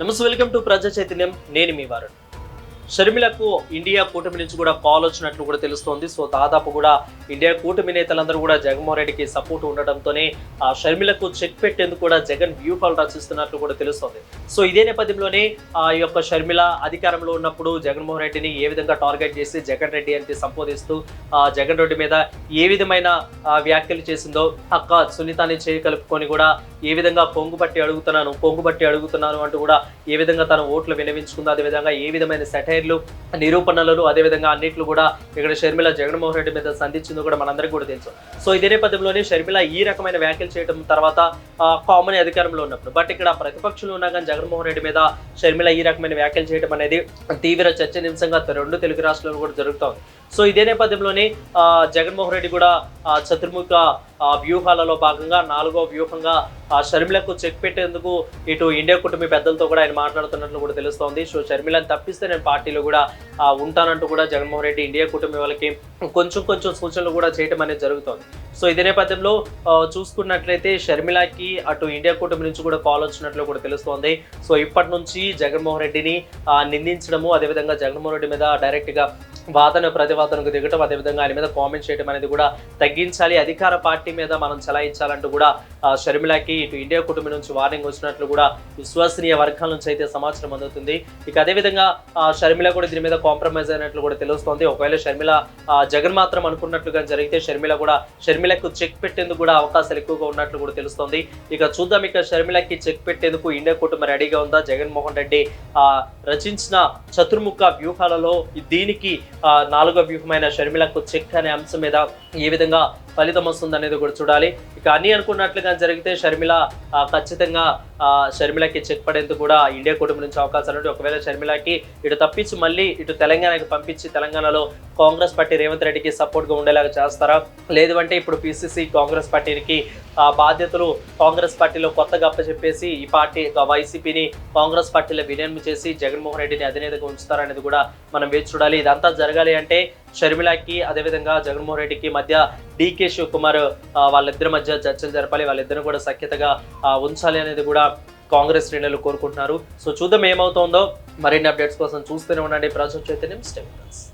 నమస్తే welcome to ప్రజా చైతన్యం. నేను మీ వారు షర్మిలకు ఇండియా కూటమి నుంచి కూడా కాల్ వచ్చినట్లు కూడా తెలుస్తోంది. సో దాదాపు కూడా ఇండియా కూటమి నేతలందరూ కూడా జగన్మోహన్ రెడ్డికి సపోర్ట్ ఉండడంతోనే ఆ షర్మిలకు చెక్ పెట్టేందుకు కూడా జగన్ వ్యూహాలు రచిస్తున్నట్లు కూడా తెలుస్తోంది. సో ఇదే నేపథ్యంలోనే ఆ యొక్క షర్మిల అధికారంలో ఉన్నప్పుడు జగన్మోహన్ రెడ్డిని ఏ విధంగా టార్గెట్ చేసి జగన్ రెడ్డి అంటే సంబోధిస్తూ ఆ జగన్ రెడ్డి మీద ఏ విధమైన వ్యాఖ్యలు చేసిందో అక్క సునీతాన్ని చేయి కలుపుకొని కూడా ఏ విధంగా పొంగుబట్టి అడుగుతున్నాను పొంగుబట్టి అడుగుతున్నాను అంటూ కూడా ఏ విధంగా తన ఓట్లు వినవించుకుందో అదే విధంగా ఏ విధమైన సెటైర్లు నిరూపణలు అదే విధంగా కూడా ఇక్కడ షర్మిల జగన్మోహన్ రెడ్డి మీద సంధించిందో కూడా మనందరికీ కూడా తెలుసు. సో ఇదే నేపథ్యంలోనే షర్మిల ఈ రకమైన వ్యాఖ్యలు చేయడం తర్వాత కామన్ అధికారంలో ఉన్నప్పుడు. బట్ ఇక్కడ ప్రతిపక్షంలో ఉన్నా కానీ జగన్మోహన్ రెడ్డి మీద షర్మిల ఈ రకమైన వ్యాఖ్యలు చేయడం అనేది తీవ్ర చర్చనీయాంశంగా రెండు తెలుగు రాష్ట్రాల్లో కూడా జరుగుతోంది సో ఇదే నేపథ్యంలోనే జగన్మోహన్ రెడ్డి కూడా చతుర్ముఖ వ్యూహాలలో భాగంగా నాలుగో వ్యూహంగా షర్మిలకు చెక్ పెట్టేందుకు ఇటు ఇండియా కుటుంబ పెద్దలతో కూడా ఆయన మాట్లాడుతున్నట్లు కూడా తెలుస్తోంది. సో షర్మిలను తప్పిస్తే నేను పార్టీలో కూడా ఉంటానంటూ కూడా జగన్మోహన్ రెడ్డి ఇండియా కుటుంబ వాళ్ళకి కొంచెం కొంచెం సూచనలు కూడా చేయడం అనేది జరుగుతోంది. సో ఇదే నేపథ్యంలో చూసుకున్నట్లయితే షర్మిలకి అటు ఇండియా కుటుంబం నుంచి కూడా కాల్ వచ్చినట్లు కూడా తెలుస్తోంది. సో ఇప్పటి నుంచి జగన్మోహన్ రెడ్డిని నిందించడము అదేవిధంగా జగన్మోహన్ రెడ్డి మీద డైరెక్ట్గా వాదన ప్రతివాదనకు దిగటం అదేవిధంగా ఆయన మీద కామెంట్ చేయడం అనేది కూడా తగ్గించాలి. అధికార పార్టీ మీద మనం చలాయించాలంటూ కూడా షర్మిలాకి షర్మిలకి ఇటు ఇండియా కుటుంబం నుంచి వార్నింగ్ వచ్చినట్లు కూడా విశ్వసనీయ వర్గాల నుంచి అయితే సమాచారం అందుతుంది. ఇక అదేవిధంగా షర్మిల కూడా దీని మీద కాంప్రమైజ్ అయినట్లు కూడా తెలుస్తోంది. ఒకవేళ షర్మిల జగన్ మాత్రం అనుకున్నట్లుగా జరిగితే షర్మిల కూడా షర్మిలకు చెక్ పెట్టేందుకు కూడా అవకాశాలు ఎక్కువగా ఉన్నట్లు కూడా తెలుస్తోంది. ఇక చూద్దాం ఇక షర్మిలకి చెక్ పెట్టేందుకు ఇండియా కుటుంబం రెడీగా ఉందా? జగన్మోహన్ రెడ్డి రచించిన చతుర్ముఖ వ్యూహాలలో దీనికి నాలుగో వ్యూహమైన షర్మిలకు చెక్ అనే అంశం మీద ఏ విధంగా ఫలితం వస్తుంది అనేది కూడా చూడాలి. ఇక అన్ని అనుకున్నట్లుగా జరిగితే షర్మిల ఖచ్చితంగా షర్మిలకి చెక్ పడేందుకు కూడా ఇండియా కుటుంబం నుంచి అవకాశాలు ఉంటాయి ఒకవేళ షర్మిలకి ఇటు తప్పించి మళ్ళీ ఇటు తెలంగాణకి పంపించి తెలంగాణలో కాంగ్రెస్ పార్టీ రేవంత్ రెడ్డికి సపోర్ట్గా ఉండేలాగా చేస్తారా? లేదు అంటే ఇప్పుడు పిసిసి కాంగ్రెస్ పార్టీకి ఆ బాధ్యతలు కాంగ్రెస్ పార్టీలో కొత్తగా అప్పచెప్పేసి ఈ పార్టీ వైసీపీని కాంగ్రెస్ పార్టీలో విలీనం చేసి జగన్మోహన్ రెడ్డిని అధినేతగా ఉంచుతారనేది కూడా మనం వేచి చూడాలి. ఇదంతా జరగాలి అంటే షర్మిలాకి అదేవిధంగా జగన్మోహన్ రెడ్డికి మధ్య డికే శివకుమార్ వాళ్ళిద్దరి మధ్య చర్చలు జరపాలి. వాళ్ళిద్దరిని కూడా సఖ్యతగా ఉంచాలి అనేది కూడా కాంగ్రెస్ శ్రేణులు కోరుకుంటున్నారు. సో చూద్దాం ఏమవుతుందో. మరిన్ని అప్డేట్స్ కోసం చూస్తూనే ఉండండి. ప్రజా చైతన్యం స్టేట్